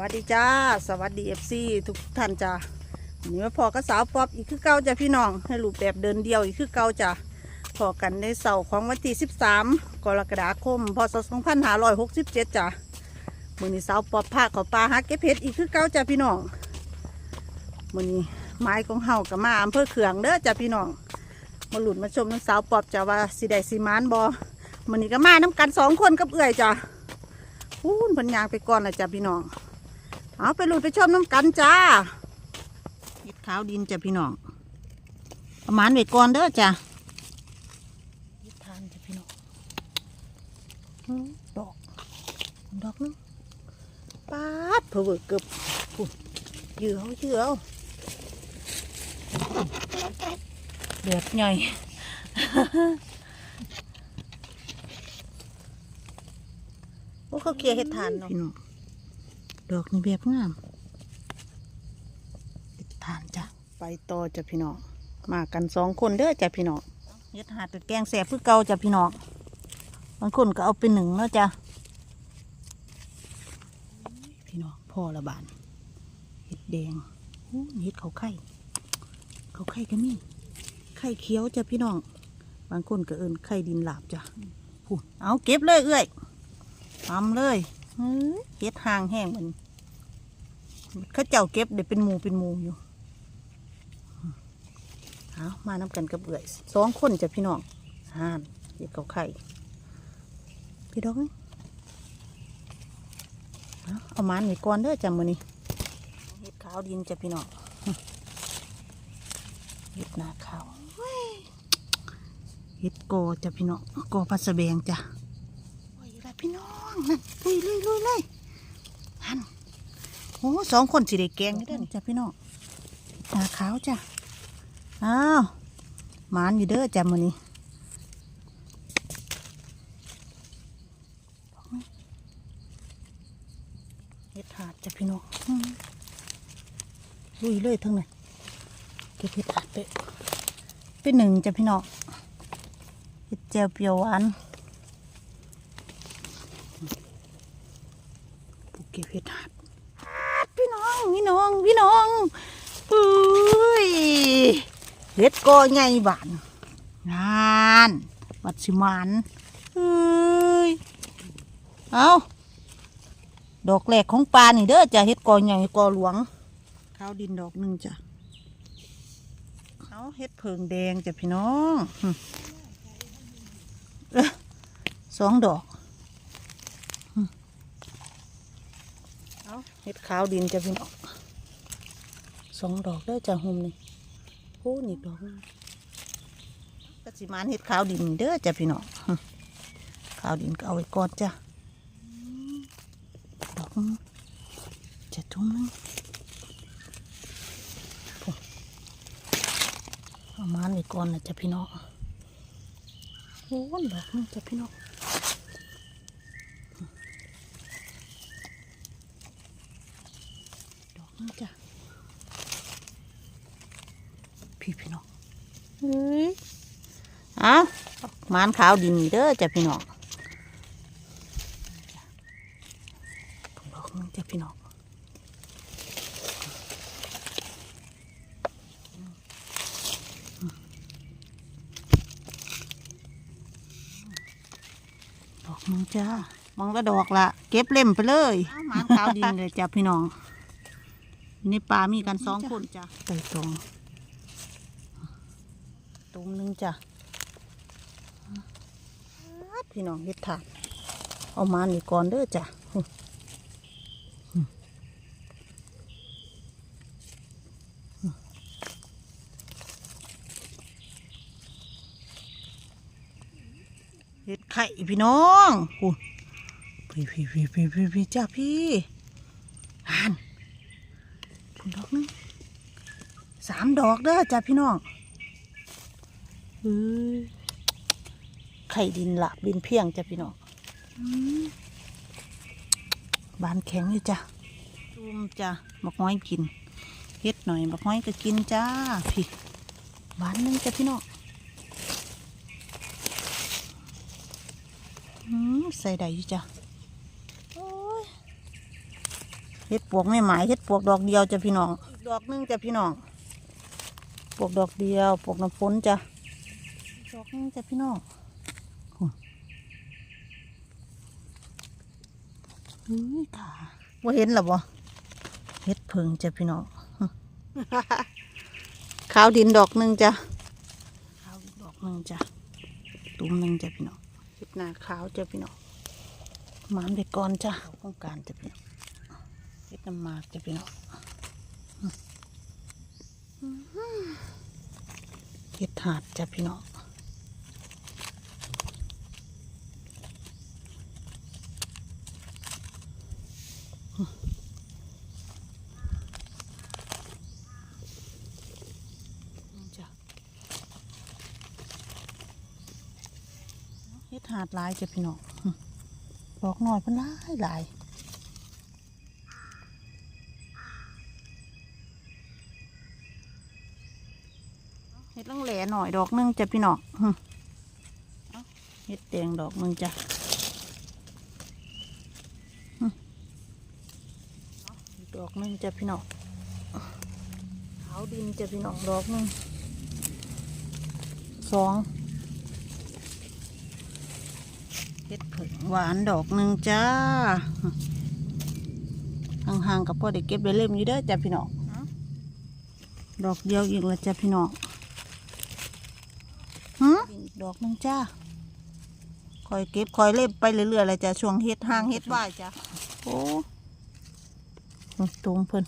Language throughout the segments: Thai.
วัสดีจ้า สวัสดีเอฟซีทุกท่านจ้าวันนี้มาพอกับสาวป๊อปอีกคือเก่าจ้าพี่น้อง ให้รูปแบบเดินเดียวอีกคือเก่าจ้าพอกันในเสาร์ของวันที่ 13 กรกฎาคม พศ 2567จ้ามือนี้สาวป๊อปพาเขาปลาฮักเก็บเพชรอีกคือเก่าจ้าพี่น้องมือนี้ไม้ของเฮากับมาอำเภอเขืองเด้อจ้าพี่น้อง มาหลุดมาชมน้องสาวป๊อปจ้าว่าสิได้สิมานบอมือนี้ก็มาน้ำกันสองคนกับเอื่อยจ้าพูนพันยางไปก่อนนะจ้ะพี่น้อง เอาไปลุยไปชมน้ำกันจ้าเห็ดขาวดินจ้ะพี่น้องประมาณไว้ก่อนเด้อจ้ะเห็ดทานจ้ะพี่น้องอื้อดอก ดอกนึงปาดเพอเวอร์เกือบพูนเหยื่อเอาเหยื่อเอาเดือดใหญ่โอ้เขาเคลียร์เห็ดทานเนาะพี่น้อง ดอกนี่แบบงามเห็ดทานจ้ะ ไปต่อจ้ะพี่น้อง มากันสองคนเด้อจ้ะพี่น้องเห็ดหาดกับแกงแสบคือเก่าจ้ะพี่น้อง บางคนก็เอาไปหนึ่งเนาะจ้ะ พี่น้องพ่อละบานเห็ดแดงเห็ดเขาไข่เขาไข่ก็มีไข่เขียวจ้ะพี่น้อง บางคนก็เอินไข่ดินหลาบจ้ะพูนเอาเก็บเลยเอ้ยทำเลย เฮ็ดห่างแห้งมันเขาเจ้าเก็บเดี๋ยวเป็นหมูเป็นหมูอยู่เอามานำกันกับเอื่อยสองคนจ้ะพี่น้องห่านเฮ็ดเกาไข่ พี่ดอกเอ้อาเอามันไว้ก่อนเด้อจ้ะมื้อนี้เฮ็ดขาวดินจ้ะพี่น้องเฮ็ดหน้าขาวเฮ็ดโกจ้ะพี่น้องโกพัสแบงจ้ะ โอ้ยละพี่น้องนั่น ลุยลุยลุยเลยหันโอ้สองคนสิได้แกงอยู่เด้อนี่จ้ะพี่น้องตาขาวจ้ะอ้าวหมานอยู่เด้อจ้ะมื้อนี้เฮ็ดหาดจ้ะพี่น้องอืมลุยเลยทั้งนั้นเก็บเฮ็ดหาดไปเป็นหนึ่งจ้ะพี่น้องเฮ็ดแจ่วเปรี้ยวหวาน ผู้เก็บเห็ดหัดพี่น้องพี่น้องพี่น้องอุ้ยเห็ดกอใหญ่บานงานวัดสิมานเฮ้ยเอาดอกแรกของปลานี่เด้อจ้ะเห็ดกอใหญ่กอหลวงข้าวดินดอกหนึ่งจ้ะเอาเห็ดเพิงแดงจ้ะพี่น้องสองดอก เห็ดขาวดินจะพี่น้องสองดอกเด้อจ้ะหุ่มนี่โอ้นี่ดอกก็สิมานเห็ดขาวดินเด้อจ้ะพี่น้องขาวดินก็เอาไว้ก่อนจ้ะดอกจะทุ่มนึงเอามานไว้ก่อนนะจ้ะพี่น้องโอ้ดอกนึงจ้ะพี่น้อง ดอกนี่จ้ะพี่พี่น้องเฮ้ยเอามานขาวดินนี่เด้อจ้ะพี่น้องดอกนี่จ้ะพี่น้องดอกนึงจ้ามองละดอกละเก็บเล่มไปเลยมานขาวดินเลยจ้ะพี่น้องในป่ามีกันสองคนจ้ะไปตรงตรงหนึงจ้ะ พี่น้องเฮ็ดถาดเอามานี่ก่อนเด้อจ้ะเฮ็ดไข่พี่น้องหุ่นพี่พี่พี่พี่พี่พี่จ้าพี่หันดอกหนึงสามดอกเด้อจ้ะพี่น้องเฮ้ย ไข่ดินหลาบดินเพียงจ้ะพี่น้องอืมบานแข็งอยู่จ้ะจุ่มจ้ะบักห้อยกินเฮ็ดหน่อยบักห้อยก็กินจ้าพี่บานหนึงจ้ะพี่น้องอืมใส่ได้อยู่จ้ะโอ้ยเฮ็ดปวกไม่หมายเฮ็ดปวกดอกเดียวจ้ะพี่น้องอีกดอกหนึงจ้ะพี่น้องปวกดอกเดียวปวกน้ำฝนจ้ะดอกหนึงจ้ะพี่น้องโอ้ย อุ้ยค่ะว่าเห็นหรอบ่เฮ็ดเพิงจ้ะพี่น้องขาวดินดอกหนึ่งจ้ะขาวดินดอกหนึ่งจ้ะตุ้มหนึ่งจ้ะพี่น้องเฮ็ดหน้าขาวจ้ะพี่น้องหมานไปก่อนจ้ะโครงการจ้ะพี่น้องเฮ็ดน้ำหมากจ้ะพี่น้องเฮ็ดถาดจ้ะพี่น้องจ้ะ เฮ็ดถาดลายจ้ะพี่น้องดอกหน่อยเพิ่นลายหลายเฮ็ดลังแหล่หน่อยดอกนึงจ้ะพี่น้องหึเอาเฮ็ดแดงดอกนึงจ้ะดอกนึงจ้ะพี่น้องขาวดินจ้ะพี่น้องดอกหนึงสอง เฮ็ดผึ่งหวานดอกหนึงจ้าหึห่างๆกับพ่อได้เก็บได้เล่มอยู่เด้อจ้ะพี่น้องเอาดอกเดียวอีกแล้วจ้ะพี่น้องหืมอีกดอกหนึงจ้าคอยเก็บคอยเล็บไปเรื่อยๆเลยจ้ะช่วงเฮ็ดห้างเฮ็ดว่ายจ้ะโอ้ตูมเพิ่น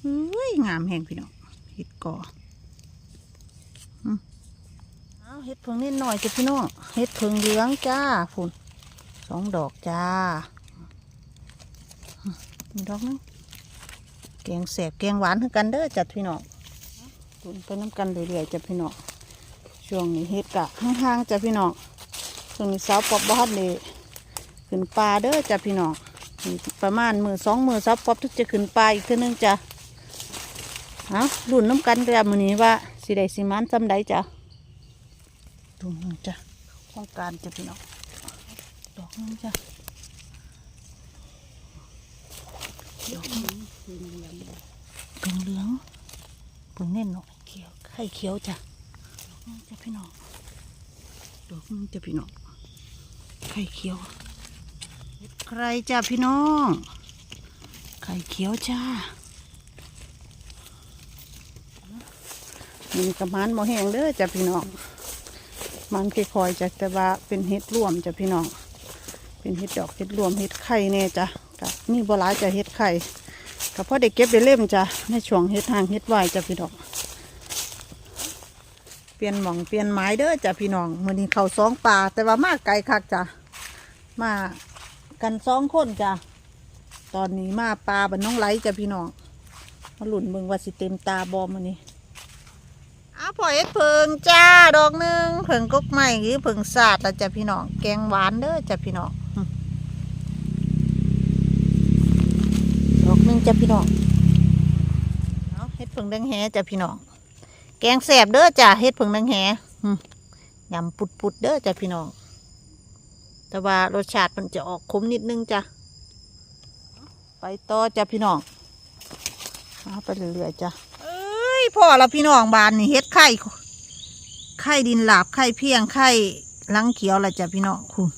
เฮ้ยงามแห่งพี่น้องเฮ็ดก่อหืม เอาเฮ็ดเพิ่งนิดหน่อยจ้ะพี่น้องเฮ็ดเพิ่งเหลืองจ้าฝุ่นสองดอกจ้ามีดอกนึงแกงแสบแกงหวานคือกันเด้อจ้ะพี่น้องตุนไปน้ำกันเรื่อยๆจ้ะพี่น้องช่วงนี้เฮ็ดกะห่างๆจ้ะพี่น้องช่วงนี้สาวปอบบ้านเลยขึ้นปลาเด้อจ้ะพี่น้องประมาณมือสองมือสาวปอบทุกจะขึ้นปลาอีกเท่านึงจ้ะเอารุ่นน้ำกันจ้ะมือนี้ว่าสิได้สิมันจำได้จ้ะ ตุ่มหนึงจ้ะต้องการจ้ะพี่น้องดอกนึงจ้ะดอกหนึงเพิ่งเหลืองเพิ่งเน่นหน่อยเขียวไข่เขียวจ้ะดอกนึงจ้ะพี่น้องดอกนึงจ้ะพี่น้องไข่เขียว ใครจ้าพี่น้อง ไข่เขียวจ้ามีกระมันหมอแห้งเด้อจ้าพี่น้อง มันค่อยๆจะแต่ว่าเป็นเห็ดรวมจ้ะพี่น้อง เป็นเห็ดดอกเห็ดรวมเห็ดไข่แน่จ้ะกับนี่บัวลายจะเห็ดไข่กับพ่อเด็กเก็บได้เล่มจ้ะในช่วงเห็ดทางเห็ดไหวจ้ะพี่น้อง เปลี่ยนหม่องเปลี่ยนไม้เด้อจ้ะพี่น้องมื้อนี้เขาสองป่าแต่ว่ามากไกลคักจ้ะมากันสองคนจ้ะตอนนี้มาปลาบันน้องไหลจ้ะพี่น้องมาหลุนเบิ่งว่าสิเต็มตาบอมื้อนี้ อ้าพอเอ็ดเพิงจ้าดอกหนึ่งเพิงกกใหม่หรือเพิงสาดละจ้ะพี่น้องแกงหวานเด้อจ้ะพี่น้องดอกหนึ่งจ้ะพี่น้องเอาเฮ็ดเพิงแดงแหจ้ะพี่น้องแกงแสบเด้อจ้ะเฮ็ดเผึ่งนางแหหึยำปุดปุดๆเด้อจ้ะพี่น้องแต่ว่ารสชาติมันจะออกขมนิดนึงจ้ะไปต่อจ้ะพี่น้องเอาไปเรื่อยๆจ้ะ พ่อเราพี่น้องบานนี่เฮ็ดไข่ไข่ดินหลาบไข่เพียงไข่ลังเขียวละจ้ะพี่น้องคุณ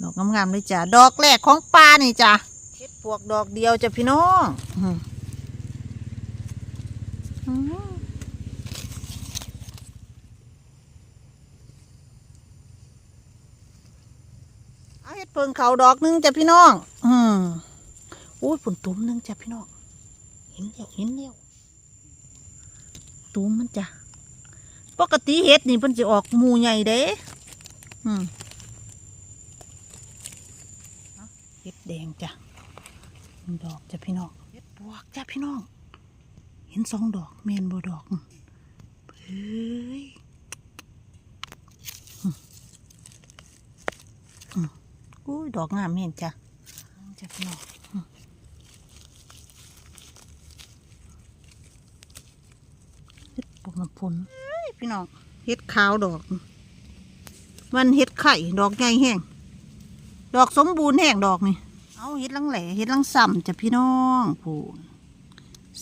ดอกงามๆเลยจ้ะดอกแรกของปลานี่จ้ะเฮ็ดปวกดอกเดียวจ้ะพี่น้องเอาเห็ดเพิงเขาดอกหนึงจ้ะพี่น้อง อืมอุ้ยผลตุ้มหนึงจ้ะพี่น้องเห็นแล้วเห็นแล้ว ตุ้มมันจ้ะปกติเห็ดนี่มันจะออกมูใหญ่เด้อเห็ดแดงจ้ะดอกจ้ะพี่น้องเห็ดปวกจ้ะพี่น้อง เห็นสองดอกแมนบ่ดอกเฮ้ยอุ้ยดอกงามเห็นจ้ะจ้ะพี่น้องอืมเฮ็ดปวก น้ำพนเอ้ยพี่น้องเฮ็ดขาวดอก มันเฮ็ดไข่ดอกใหญ่แห้งดอกสมบูรณ์แห้งดอกนี่เอาเฮ็ดลังแหล่เฮ็ดลังซ้ำจ้ะพี่น้องพูน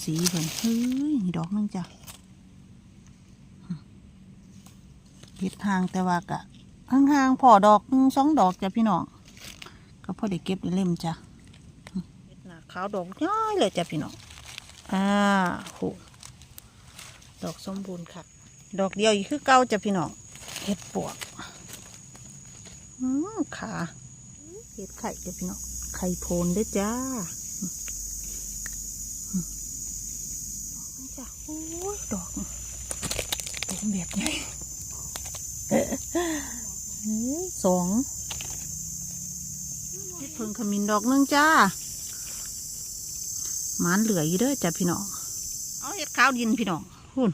สีเพิ่นเฮ้ยนี่ดอกหนึงจ้ะเฮ็ดห่างแต่ว่ากะห่างๆพอดอกหนึ่งสองดอกจ้ะพี่น้องก็พอได้เก็บได้เล่มจ้ะเฮ็ดหน้าขาวดอกย้อยเลยจ้ะพี่น้องอ่าโห ดอกสมบูรณ์ค่ะ ดอกเดียวอีกคือเก่าจ้ะพี่น้องเฮ็ดปวกอืมขาเฮ็ดไข่จ้ะพี่น้องไข่โพนเด้จ้านี่จ้ะโอ้ยดอกนี่เป็นแบบใหญ่เอ้ยสองเฮ็ดเพิ่งขมิ้นดอกนึงจ้าหมานเหลืออยู่เด้อจ้ะพี่น้อง เอาเฮ็ดขาวดินพี่น้อง หุ่น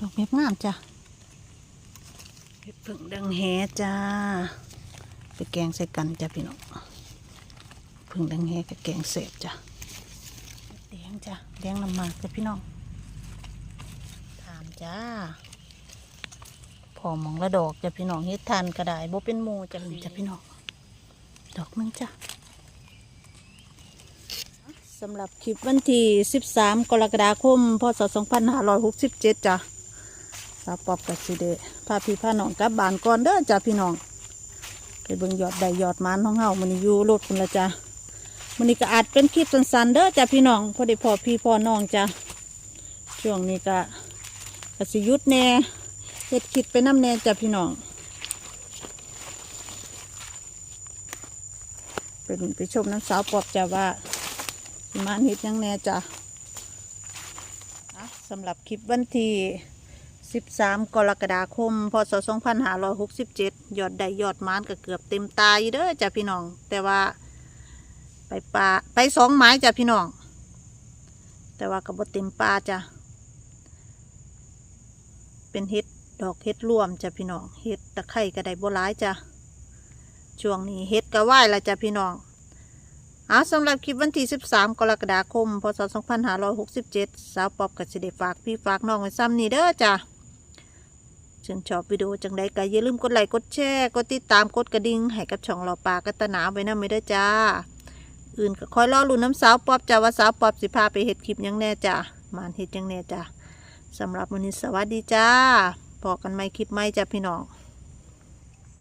ดอกแบบงามจ้ะเฮ็ดเพิ่งดังแหจ้า ไปแกงใส่กันจ้ะพี่น้องพึ่งแดงแหกับแกงเสพจ้ะแดงจ้ะแดงน้ำมากจ้ะพี่น้องทานจ้าพอหมองละดอกจ้ะพี่น้องเฮ็ดทานกระดายบ่เป็นหมูจ้ะจ้ะพี่น้องดอกหนึงจ้ะ สำหรับคลิปวันที่ 13 กรกฎาคม พศ 2567จ้ะสาวปอบกับสิเดพาพี่พาน้องกลับบ้านก่อนเด้อจ้ะพี่น้องไปเบิ่งยอดใดยอดมันของเฮามันอยู่รถคุณละจ้ะมันนี้ก็อาจเป็นคลิปสั้นๆเด้อจ้ะพี่น้องพอได้พอพี่พอน้องจ้ะช่วงนี้ก็กสิยุดแน่เฮ็ดคลิปไปน้ำแน่จ้ะพี่น้องเป็นไปชมน้ำสาวปอบจ้ะว่า มานเฮ็ดยังแน่จ้ะสำหรับคลิปวันที่ 13 กรกฎาคม พศ 2567 ยอดใดยอดมานก็เกือบเต็มตายเด้อจ้ะพี่น้อง แต่ว่า ไปปลาไปสองไม้จ้ะพี่น้อง แต่ว่าก็บ่เต็มปลาจ้ะ เป็นเห็ดดอกเห็ดร่วมจ้ะพี่น้อง เห็ดตะไคร่ก็ได้บ่ร้ายจ้ะ ช่วงนี้เห็ดก็ไหวละจ้ะพี่น้อง เอาสำหรับคลิปวันที่ 13 กรกฎาคม พศ 2567 สาวปอบกับสิเดฝากพี่ฝากน้องไว้ซ้ำนี่เด้อจ้ะชื่นชอบวิดีโอจังใดก็อย่าลืมกดไลค์กดแชร์ กดติดตามกดกระดิ่งให้กับช่องเราปากัตนาไว้นะไม่ได้อจ้า อื่นก็คอยรอลุ้นน้ำสาวปอบจ้าว่าสาวปอบสิพาไปเห็ดคลิปยังแน่จ้ามานเห็ดยังแน่จ้าสำหรับวันนี้สวัสดีจ้าพอกันไม่คลิปไม่จ้าพี่น้อง